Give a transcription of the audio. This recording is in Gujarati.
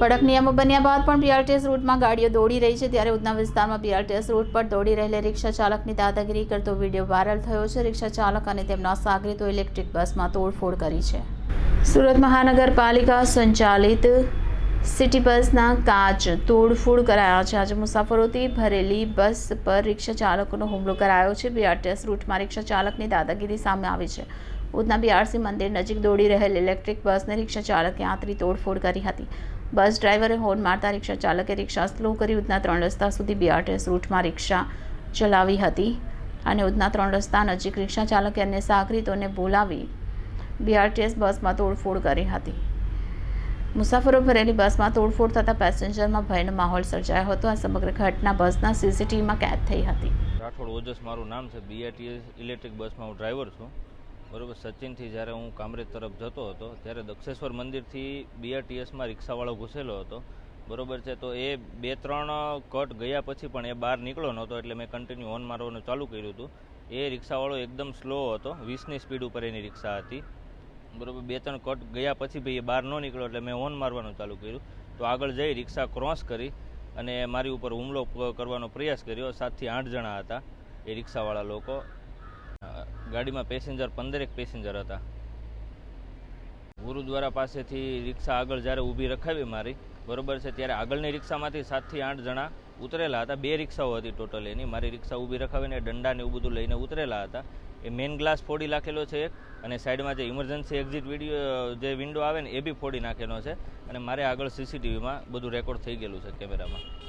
કડક નિયમો બન્યા બાદ પણ બીઆરટીએસ રૂટમાં ગાડીઓ દોડી રહી છે. ત્યારે ઉધના વિસ્તારમાં બીઆરટીએસ રૂટ પર દોડી રહેલા રિક્ષા ચાલકની દાદાગીરી કરતો વીડિયો વાયરલ થયો છે. રિક્ષા ચાલક અને તેમના સાગરીતો ઇલેક્ટ્રિક બસમાં તોડફોડ કરી છે. સુરત મહાનગરપાલિકા સંચાલિત સિટી બસના કાચ તોડફોડ કરાયા છે. આજે મુસાફરોથી ભરેલી બસ પર રિક્ષા ચાલકોનો હુમલો કરાયો છે. બીઆરટીએસ રૂટમાં રિક્ષા ચાલકની દાદાગીરી સામે આવી છે. ઉધના બીઆરસી મંદિર નજીક દોડી રહેલ ઇલેક્ટ્રિક બસને રિક્ષા ચાલકે આંતરી તોડફોડ કરી હતી. બસ ડ્રાઈવરે હોર્ન મારતા રિક્ષા ચાલકે રિક્ષા સ્લો કરી ઉધના ત્રણ રસ્તા સુધી બીઆરટીએસ રૂટમાં રિક્ષા ચલાવી હતી અને ઉધના ત્રણ રસ્તા નજીક રિક્ષા ચાલકે અન્ય સાગરીતોને બોલાવી બીઆરટીએસ બસમાં તોડફોડ કરી હતી. મુસાફરો ભરેલી બસમાં તોડફોડ થતાં પેસેન્જરમાં ભયનો માહોલ સર્જાયો હતો. આ સમગ્ર ઘટના બસના સીસીટીવીમાં કેદ થઈ હતી. રાઠોડ ઓજસ મારું નામ છે. બીઆરટીએસ ઇલેક્ટ્રિક બસમાં હું ડ્રાઈવર છું. બરોબર, સચિનથી જ્યારે હું કામરેજ તરફ જતો હતો, ત્યારે દક્ષેશ્વર મંદિરથી બીઆરટીએસમાં રિક્ષાવાળો ઘૂસેલો હતો. બરોબર છે, તો એ બે ત્રણ કટ ગયા પછી પણ એ બહાર નીકળ્યો નહોતો, એટલે મેં કન્ટિન્યુ હોર્ન મારવાનું ચાલુ કર્યું હતું. એ રિક્ષાવાળો એકદમ સ્લો હતો. વીસની સ્પીડ ઉપર એની રિક્ષા હતી. બરોબર બે ત્રણ કટ ગયા પછી ભાઈ એ બહાર ન નીકળ્યો એટલે મેં હોર્ન મારવાનું ચાલુ કર્યું. તો આગળ જઈ રિક્ષા ક્રોસ કરી અને મારી ઉપર હુમલો કરવાનો પ્રયાસ કર્યો. સાતથી આઠ જણા હતા એ રિક્ષાવાળા લોકો. ગાડીમાં પેસેન્જર પંદરેક પેસેન્જર હતા. ગુરુદ્વારા પાસેથી રિક્ષા આગળ જ્યારે ઊભી રખાવી મારી બરોબર છે, ત્યારે આગળની રિક્ષામાંથી સાતથી આઠ જણા ઉતરેલા હતા. બે રિક્ષાઓ હતી ટોટલ એની. મારી રિક્ષા ઊભી રખાવીને દંડા ને એવું બધું લઈને ઉતરેલા હતા. એ મેઇન ગ્લાસ ફોડી નાખેલો છે એક અને સાઈડમાં જે ઇમરજન્સી એક્ઝિટ વીડિયો જે વિન્ડો આવે ને, એ બી ફોડી નાખેલો છે. અને મારે આગળ સીસીટીવીમાં બધું રેકોર્ડ થઈ ગયેલું છે કેમેરામાં.